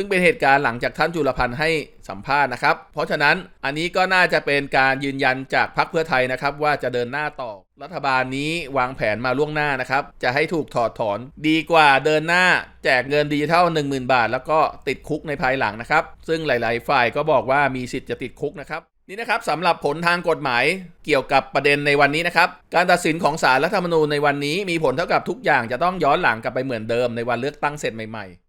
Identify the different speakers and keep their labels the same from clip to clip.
Speaker 1: ซึ่งเป็นเหตุการณ์หลังจากท่านจุลพันธ์ให้สัมภาษณ์นะครับ เพราะฉะนั้นอันนี้ก็น่าจะเป็นการยืนยันจากพรรคเพื่อไทยนะครับ ว่าจะเดินหน้าต่อ รัฐบาลนี้วางแผนมาล่วงหน้านะครับ จะให้ถูกถอดถอนดีกว่าเดินหน้า แจกเงินดิจิทัล10,000 บาท แล้วก็ติดคุกในภายหลังนะครับ ซึ่งหลาย ๆ ฝ่ายก็บอกว่ามีสิทธิ์จะติดคุกนะครับนี่นะครับสำหรับผลทางกฎหมายเกี่ยวกับประเด็นในวันนี้นะครับ การตัดสินของศาลรัฐธรรมนูญในวันนี้มีผลเท่ากับทุกอย่างจะต้องย้อนหลังกลับไปเหมือนเดิมในวันเลือกตั้งเสร็จใหม่ๆ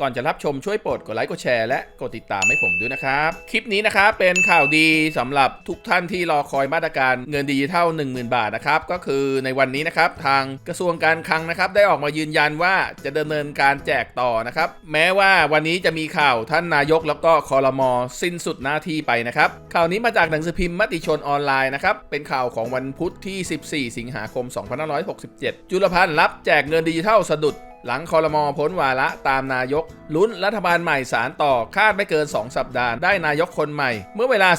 Speaker 1: ก่อนจะรับชมช่วยโปรดกดไลค์กดแชร์และกดติดตามให้ผมด้วยนะครับ คลิปนี้นะครับเป็นข่าวดีสำหรับทุกท่านที่รอคอยมาตรการเงินดิจิทัล10,000 บาทนะครับก็คือในวันนี้นะครับทางกระทรวงการคลังนะครับได้ออกมายืนยันว่าจะดำเนินการแจกต่อนะครับแม้ว่าวันนี้จะมีข่าวท่านนายกแล้วก็คอรมอสิ้นสุดหน้าที่ไปนะครับข่าวนี้มาจากหนังสือพิมพ์มติชนออนไลน์นะครับเป็นข่าวของวันพุธที่ 14 สิงหาคม 2567 จุลพันธ์รับแจกเงินดิจิทัลสะดุด หลังคอรมอพ้นวาระตามนายก ลุ้นรัฐบาลใหม่สารต่อ คาดไม่เกิน 2 สัปดาห์ ได้นายกคนใหม่ เมื่อเวลา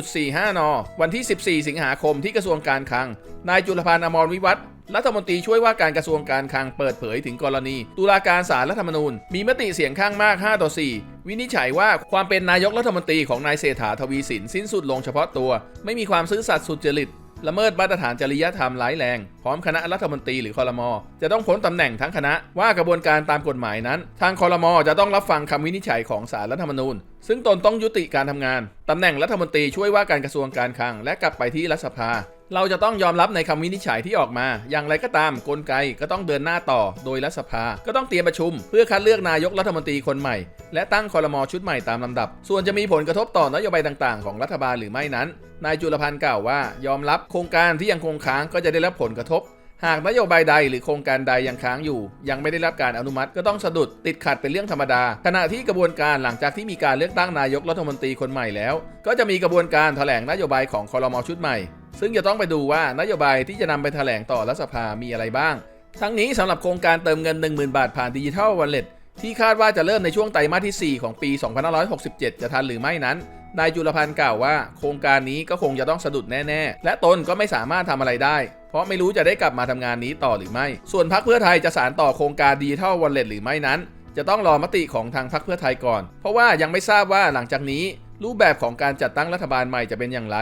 Speaker 1: 15.45 น วันที่ 14 สิงหาคมที่กระทรวงการคลัง นายจุลพันธ์อมรวิวัฒรัฐมนตรีช่วยว่าการกระทรวงการคลังเปิดเผยถึงกรณี ตุลาการศาลรัฐธรรมนูญ มีมติเสียงข้างมาก 5 ต่อ 4 วินิจฉัยว่าความเป็นนายกรัฐมนตรีของนายเศรษฐาทวีสินสิ้นสุดลงเฉพาะตัว ไม่มีความซื่อสัตย์สุจริต ละเมิดมาตรฐานจริยธรรมร้ายแรง พร้อมคณะรัฐมนตรีหรือคอรมอจะต้องพ้นตำแหน่งทั้งคณะว่ากระบวนการตามกฎหมายนั้น ทางคอรมอจะต้องรับฟังคำวินิจฉัยของศาลรัฐธรรมนูญ ซึ่งตนต้องยุติการทำงานตำแหน่งรัฐมนตรีช่วยว่าการกระทรวงการคลังและกลับไปที่รัฐสภา เราจะต้องยอมรับในคำวินิจฉัยที่ออกมา อย่างไรก็ตามกลไกก็ต้องเดินหน้าต่อ โดยรัฐสภา ก็ต้องเตรียมประชุม เพื่อคัดเลือกนายกรัฐมนตรีคนใหม่ และตั้งคอรมอชุดใหม่ตามลำดับ ส่วนจะมีผลกระทบต่อนโยบายต่างๆ ของรัฐบาลหรือไม่นั้น นายจุลพันธ์กล่าวว่า ยอมรับโครงการที่ยังคงค้างก็จะได้รับผลกระทบ หากนโยบายใดหรือโครงการใดยังค้างอยู่ ยังไม่ได้รับการอนุมัติก็ต้องสะดุดติดขัดเป็นเรื่องธรรมดา ขณะที่กระบวนการหลังจากที่มีการเลือกตั้งนายกรัฐมนตรีคนใหม่แล้ว ก็จะมีกระบวนการแถลงนโยบายของคอรมอชุดใหม่ ซึ่งจะต้องไปดูว่านโยบายที่จะนำไปแถลงต่อรัฐสภามีอะไรบ้าง ทั้งนี้สำหรับโครงการเติมเงิน 10,000 บาทผ่านดิจิทัลวอลเล็ตที่คาดว่าจะเริ่มในช่วงไตรมาสที่ 4 ของปี 2567 จะทันหรือไม่นั้น นายจุลพันธ์กล่าวว่า โครงการนี้ก็คงจะต้องสะดุดแน่ ๆ และตนก็ไม่สามารถทำอะไรได้ เพราะไม่รู้จะได้กลับมาทำงานนี้ต่อหรือไม่ ส่วนพรรคเพื่อไทยจะสานต่อโครงการดิจิทัลวอลเล็ตหรือไม่นั้น จะต้องรอมติของทางพรรคเพื่อไทยก่อน เพราะว่ายังไม่ทราบว่าหลังจากนี้ รูปแบบของการจัดตั้งรัฐบาลใหม่จะเป็นอย่างไร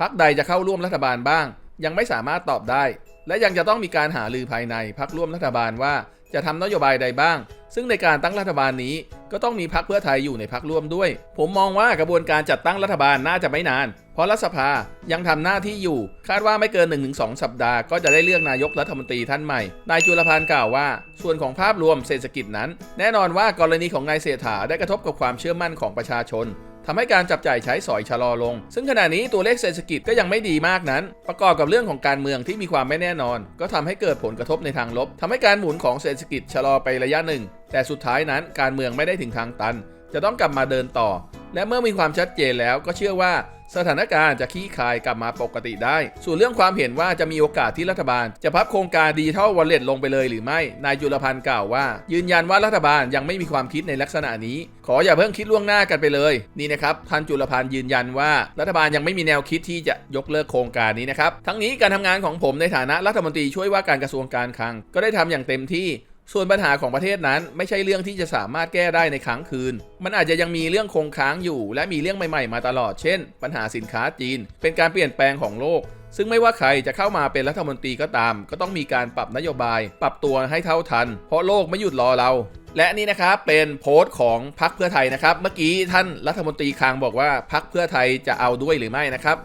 Speaker 1: พรรคใดจะเข้าร่วมรัฐบาลบ้าง ยังไม่สามารถตอบได้ และยังจะต้องมีการหารือภายในพรรคร่วมรัฐบาลว่าจะทำนโยบายใดบ้าง ซึ่งในการตั้งรัฐบาลนี้ ก็ต้องมีพรรคเพื่อไทยอยู่ในพรรคร่วมด้วย ผมมองว่ากระบวนการจัดตั้งรัฐบาลน่าจะไม่นาน เพราะรัฐสภายังทำหน้าที่อยู่ คาดว่าไม่เกิน 1-2 สัปดาห์ก็จะได้เลือกนายกรัฐมนตรีท่านใหม่ นายจุลพันธ์กล่าวว่า ส่วนของภาพรวมเศรษฐกิจนั้น แน่นอนว่ากรณีของนายเศรษฐาได้กระทบกับความเชื่อมั่นของประชาชน ทำให้การจับจ่ายใช้สอยชะลอลง ซึ่งขณะนี้ตัวเลขเศรษฐกิจก็ยังไม่ดีมากนั้น ประกอบกับเรื่องของการเมืองที่มีความไม่แน่นอน ก็ทำให้เกิดผลกระทบในทางลบทำให้การหมุนของเศรษฐกิจชะลอไประยะหนึ่ง แต่สุดท้ายนั้นการเมืองไม่ได้ถึงทางตัน จะต้องกลับมาเดินต่อ และเมื่อมีความชัดเจนแล้วก็เชื่อว่าสถานการณ์จะคลี่คลายกลับมาปกติได้ ส่วนเรื่องความเห็นว่าจะมีโอกาสที่รัฐบาล จะพับโครงการดิจิทัลวอลเล็ตลงไปเลยหรือไม่ นายจุลพันธ์กล่าวว่า ยืนยันว่ารัฐบาลยังไม่มีความคิดในลักษณะนี้ ขออย่าเพิ่งคิดล่วงหน้ากันไปเลย นี่นะครับท่านจุลพันธ์ยืนยันว่า รัฐบาลยังไม่มีแนวคิดที่จะยกเลิกโครงการนี้นะครับ ทั้งนี้การทำงานของผมในฐานะรัฐมนตรีช่วยว่าการกระทรวงการคลัง ก็ได้ทำอย่างเต็มที่ ส่วนปัญหาของประเทศนั้นไม่ใช่เรื่องที่จะสามารถแก้ได้ในครั้งคืน มันอาจจะยังมีเรื่องคงค้างอยู่ และมีเรื่องใหม่ๆ มาตลอด เช่น ปัญหาสินค้าจีน เป็นการเปลี่ยนแปลงของโลก ซึ่งไม่ว่าใครจะเข้ามาเป็นรัฐมนตรีก็ตาม ก็ต้องมีการปรับนโยบาย ปรับตัวให้เท่าทัน เพราะโลกไม่หยุดรอเรา และนี่นะครับเป็นโพสต์ของพรรคเพื่อไทยนะครับ เมื่อกี้ท่านรัฐมนตรีคลังบอกว่าพรรคเพื่อไทยจะเอาด้วยหรือไม่นะครับ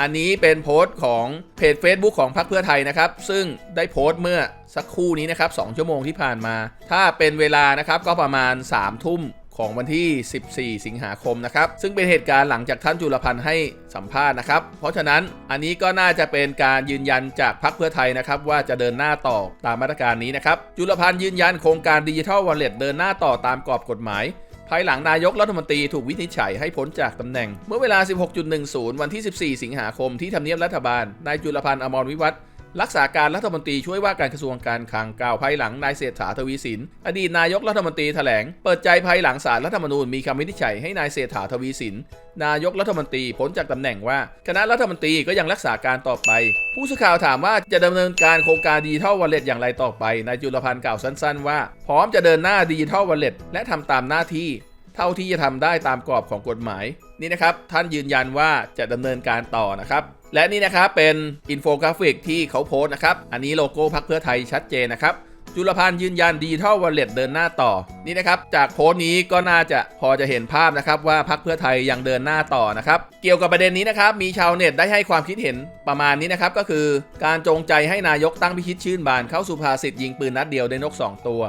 Speaker 1: อันนี้เป็นโพสต์ของเพจ Facebook ของพรรคเพื่อไทยนะครับ ซึ่งได้โพสต์เมื่อสักครู่นี้นะครับ 2 ชั่วโมงที่ผ่านมา ถ้าเป็นเวลานะครับก็ประมาณ 3 ทุ่มของวันที่ 14 สิงหาคมนะครับ ซึ่งเป็นเหตุการณ์หลังจากท่านจุลพันธ์ให้สัมภาษณ์นะครับ เพราะฉะนั้นอันนี้ก็น่าจะเป็นการยืนยันจากพรรคเพื่อไทยนะครับ ว่าจะเดินหน้าต่อตามมาตรการนี้นะครับ จุลพันธ์ยืนยันโครงการดิจิทัลวอลเล็ตเดินหน้าต่อตามกรอบกฎหมาย ภายหลังนายกรัฐมนตรีถูกวินิจฉัยให้พ้นจากตำแหน่ง เมื่อเวลา 16.10 วันที่ 14 สิงหาคมที่ทำเนียบรัฐบาลนายจุลพันธ์อมรวิวัฒน์ รักษาการรัฐมนตรีช่วยว่าการกระทรวงการคลังกล่าวภายหลังนายเศรษฐาทวีสิน อดีตนายกรัฐมนตรีแถลง เปิดใจภายหลังสารรัฐธรรมนูญมีคำวินิจฉัยให้นายเศรษฐาทวีสิน นายกรัฐมนตรีพ้นจากตำแหน่งว่า คณะรัฐมนตรีก็ยังรักษาการต่อไป ผู้สื่อข่าวถามว่าจะดำเนินการโครงการดิจิทัลวอลเล็ตอย่างไรต่อไปนายจุลพันธ์กล่าวสั้น ๆ ว่า พร้อมจะเดินหน้าดิจิทัลวอลเล็ตและทำตามหน้าที่ เท่าที่จะทำได้ตามกรอบของกฎหมาย นี่นะครับท่านยืนยันว่าจะดำเนินการต่อนะครับ และนี่นะครับเป็นอินโฟกราฟิกที่เขาโพสต์นะครับ อันนี้โลโก้พักเพื่อไทยชัดเจนนะครับจุลพันธ์ยืนยันดิจิทัลวอลเล็ตเดินหน้าต่อนี่นะครับ จากโพสต์นี้ก็น่าจะพอจะเห็นภาพนะครับ ว่าพักเพื่อไทยยังเดินหน้าต่อนะครับ เกี่ยวกับประเด็นนี้นะครับ มีชาวเน็ตได้ให้ความคิดเห็นประมาณนี้นะครับ ก็คือการจงใจให้นายกตั้งพิชิตชื่นบานเข้าสุภาษิตยิงปืนนัดเดียวได้นก 2 ตัว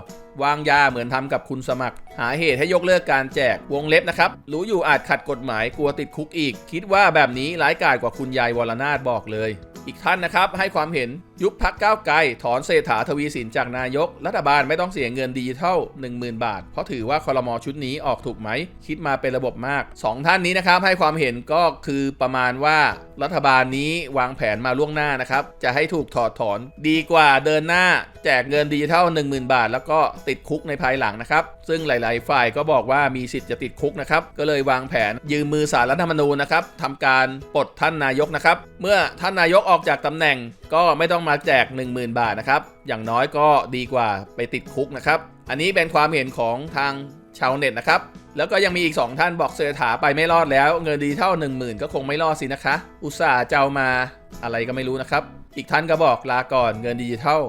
Speaker 1: วางยาเหมือนทำกับคุณสมัคร หาเหตุให้ยกเลิกการแจกวงเล็บนะครับ รู้อยู่อาจขัดกฎหมายกลัวติดคุกอีก คิดว่าแบบนี้ร้ายกาจกว่าคุณยายวรนาถบอกเลย อีกท่านนะครับ ให้ความเห็นยุบพักก้าวไกล ถอนเศรษฐาทวีสินจากนายก รัฐบาลไม่ต้องเสียเงินดิจิทัล10,000 บาท เพราะถือว่าคอรมอชุดนี้ออกถูกไหม คิดมาเป็นระบบมาก 2 ท่านนี้นะครับ ให้ความเห็นก็คือประมาณว่ารัฐบาลนี้วางแผนมาล่วงหน้านะครับ จะให้ถูกถอดถอนดีกว่าเดินหน้า แจกเงินดิจิทัล10,000 บาท แล้วก็ติดคุกในภายหลังนะครับ ซึ่งหลาย ๆ ฝ่ายก็บอกว่ามีสิทธิ์จะติดคุกนะครับ ก็เลยวางแผนยืมมือสารรัฐธรรมนูญนะครับทำการปลดท่านนายกนะครับ เมื่อท่านนายกออกอกจากตำแหน่งก็ไม่ต้องมาแจก 10,000 บาทนะครับ อย่างน้อยก็ดีกว่าไปติดคุกนะครับ อันนี้เป็นความเห็นของทางชาวเน็ตนะครับ แล้วก็ยังมีอีก 2 ท่านบอกเสถาไปไม่รอดแล้ว เงินดีเท่า 1 0,000 ก็คงไม่รอดสินะคะ อุตส่าห์เจ้ามาอะไรก็ไม่รู้นะครับ อีกท่านก็บอกลาก่อนเงินดิจิทัล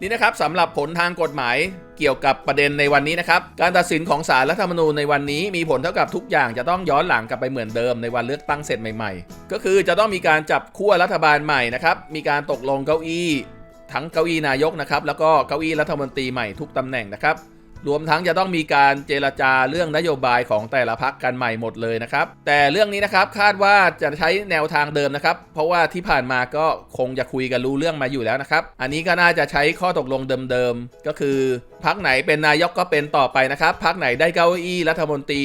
Speaker 1: นี่นะครับสำหรับผลทางกฎหมายเกี่ยวกับประเด็นในวันนี้นะครับ การตัดสินของศาลรัฐธรรมนูญในวันนี้มีผลเท่ากับทุกอย่างจะต้องย้อนหลังกลับไปเหมือนเดิมในวันเลือกตั้งเสร็จใหม่ๆ ก็คือจะต้องมีการจับขั้วรัฐบาลใหม่นะครับมีการตกลงเก้าอี้ ทั้งเก้าอี้นายกนะครับแล้วก็เก้าอี้รัฐมนตรีใหม่ทุกตำแหน่งนะครับ รวมทั้งจะต้องมีการเจรจาเรื่องนโยบายของแต่ละพักกันใหม่หมดเลยนะครับ แต่เรื่องนี้นะครับคาดว่าจะใช้แนวทางเดิมนะครับ เพราะว่าที่ผ่านมาก็คงจะคุยกันรู้เรื่องมาอยู่แล้วนะครับ อันนี้ก็น่าจะใช้ข้อตกลงเดิมๆก็คือพักไหนเป็นนายกก็เป็นต่อไปนะครับพักไหนได้เก้าอี้รัฐมนตรี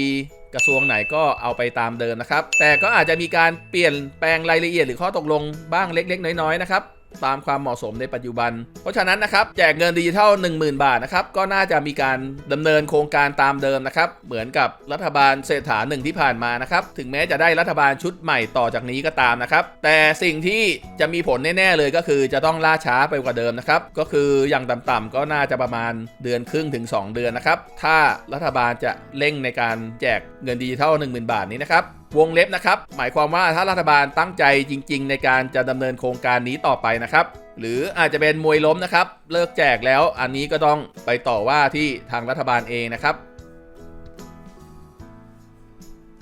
Speaker 1: กระทรวงไหนก็เอาไปตามเดิมนะครับ แต่ก็อาจจะมีการเปลี่ยนแปลงรายละเอียดหรือข้อตกลงบ้างเล็ก ๆ น้อยๆนะครับ ตามความเหมาะสมในปัจจุบัน เพราะฉะนั้นนะครับแจกเงินดิจิทัล 10,000 บาทนะครับก็น่าจะมีการดำเนินโครงการตามเดิมนะครับเหมือนกับรัฐบาลเศรษฐาหนึ่งที่ผ่านมานะครับถึงแม้จะได้รัฐบาลชุดใหม่ต่อจากนี้ก็ตามนะครับแต่สิ่งที่จะมีผลแน่ๆเลยก็คือจะต้องล่าช้าไปกว่าเดิมนะครับก็คืออย่างต่ำๆก็น่าจะประมาณเดือนครึ่งถึง 2 เดือนนะครับถ้ารัฐบาลจะเร่งในการแจกเงินดิจิทัล 10,000 บาทนี้นะครับวงเล็บนะครับ หมายความว่าถ้ารัฐบาลตั้งใจจริง ๆ ในการจะดำเนินโครงการนี้ต่อไปนะครับ หรืออาจจะเป็นมวยล้มนะครับ เลิกแจกแล้วอันนี้ก็ต้องไปต่อว่าที่ทางรัฐบาลเองนะครับ